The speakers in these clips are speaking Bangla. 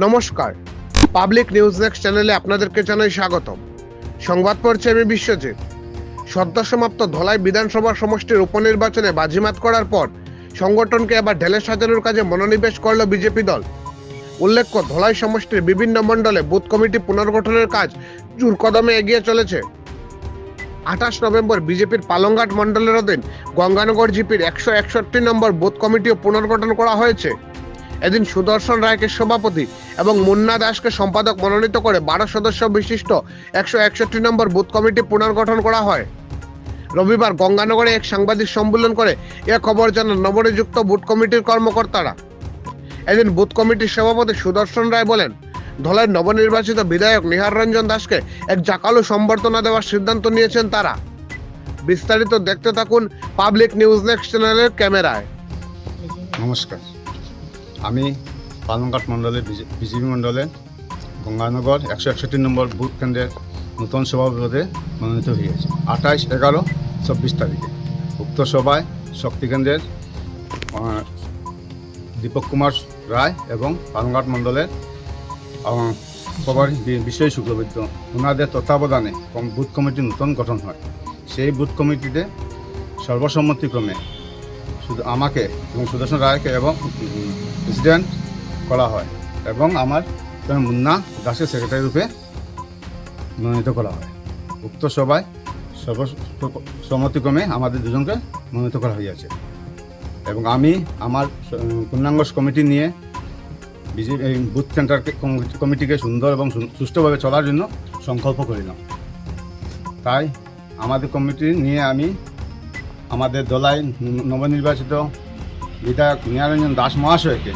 নমস্কার। পাবলিক নিউজ নেক্সট চ্যানেলে আপনাদেরকে জানাই স্বাগতম। সংবাদ পড়ছে আমি বিশ্বজিৎ। সদ্য সমাপ্ত ধলাই বিধানসভা সমষ্টির উপনির্বাচনে বাজিমাত করার পর সংগঠনকে এবার ঢেলে সাজানোর কাজে মনোনিবেশ করল বিজেপি দল। উল্লেখ্য, ধলাই সমষ্টির বিভিন্ন মণ্ডলে বুথ কমিটি পুনর্গঠনের কাজ জোর কদমে এগিয়ে চলেছে। আঠাশ নভেম্বর বিজেপির পালংঘাট মণ্ডলের অধীন গঙ্গানগর জিপির একশো একষট্টি নম্বর বুথ কমিটিও পুনর্গঠন করা হয়েছে। এদিন সুদর্শন রায়কে সভাপতি এবং মুন্না দাসকে সম্পাদক মনোনীত করে বারো সদস্য বিশিষ্ট একশো একষট্টি নম্বর বুথ কমিটি পুনর্গঠন করা হয়। রবিবার গঙ্গানগরে এক সাংবাদিক সম্মেলন করে এ খবর জানান নবনিযুক্ত বুথ কমিটির কর্মকর্তারা। এদিন বুথ কমিটির সভাপতি সুদর্শন রায় বলেন ধলের নবনির্বাচিত বিধায়ক নিহার রঞ্জন দাসকে এক জাকালো সম্বর্ধনা দেওয়ার সিদ্ধান্ত নিয়েছেন তারা। বিস্তারিত দেখতে থাকুন পাবলিক নিউজ নেক্সট চ্যানেলের ক্যামেরায়। নমস্কার। আমি পালংঘাট মণ্ডলের বিজেপি মণ্ডলে, গঙ্গানগর একশো একষট্টি নম্বর বুথ কেন্দ্রের নতুন সভাপতি মনোনীত হয়েছে। আঠাইশ এগারো চব্বিশ তারিখে। উক্ত সভায় শক্তি কেন্দ্রের দীপক কুমার রায় এবং পালংঘাট মণ্ডলের সবার বিষয় শুক্রবৈদ্য ওনাদের তত্ত্বাবধানে বুথ কমিটি নতুন গঠন হয়। সেই বুথ কমিটিতে সর্বসম্মতিক্রমে শুধু আমাকে এবং সুদর্শন রায়কে এবং প্রেসিডেন্ট করা হয় এবং আমার মুন্না দাসের সেক্রেটারি রূপে মনোনীত করা হয়। উক্ত সভায় সর্বসম্মতিক্রমে আমাদের দুজনকে মনোনীত করা হয়েছে এবং আমি আমার পূর্ণাঙ্গ কমিটি নিয়ে বিজেপি বুথ সেন্টার কমিটিকে সুন্দর এবং সুষ্ঠুভাবে চলার জন্য সংকল্প করিলাম। তাই আমাদের কমিটি নিয়ে আমি আমাদের দলাই নবনির্বাচিত বিধায়ক নিয়ারঞ্জন দাস মহাশয়কে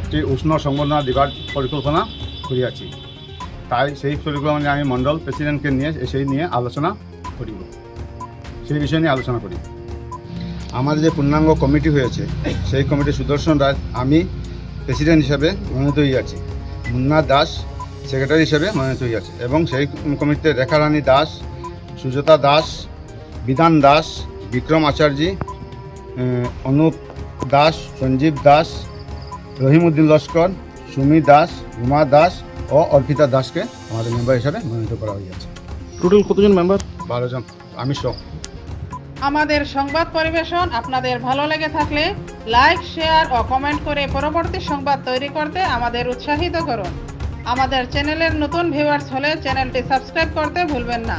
একটি উষ্ণ সম্বর্ধনা দেবার পরিকল্পনা করিয়াছি। তাই সেই পরিকল্পনা নিয়ে আমি মণ্ডল প্রেসিডেন্টকে নিয়ে সেই নিয়ে আলোচনা করিব। সেই বিষয় নিয়ে আলোচনা করি। আমার যে পূর্ণাঙ্গ কমিটি হয়েছে, সেই কমিটি সুদর্শন রাজ আমি প্রেসিডেন্ট হিসাবে মনোনীত হইয়াছি। মুন্না দাস সেক্রেটারি হিসেবে মনোনীত হইয়াছে এবং সেই কমিটিতে রেখারানী দাস, সুজাতা দাস বিধান দাস বিক্রম আচার্য অনুপ দাস সঞ্জীব দাস রহিমউদ্দিন লস্কর সুমি দাস উমা দাস ও অর্পিতা দাসকে আমাদের মেম্বার হিসাবে মনোনীত করা হয়েছে। টোটাল কতজন মেম্বার বারো জন। আমি সহ। আমাদের সংবাদ পরিবেশন আপনাদের ভালো লেগে থাকলে লাইক শেয়ার ও কমেন্ট করে পরবর্তী সংবাদ তৈরি করতে আমাদের উৎসাহিত করুন। আমাদের চ্যানেলের নতুন ভিউয়ার্স হলে চ্যানেলটি সাবস্ক্রাইব করতে ভুলবেন না।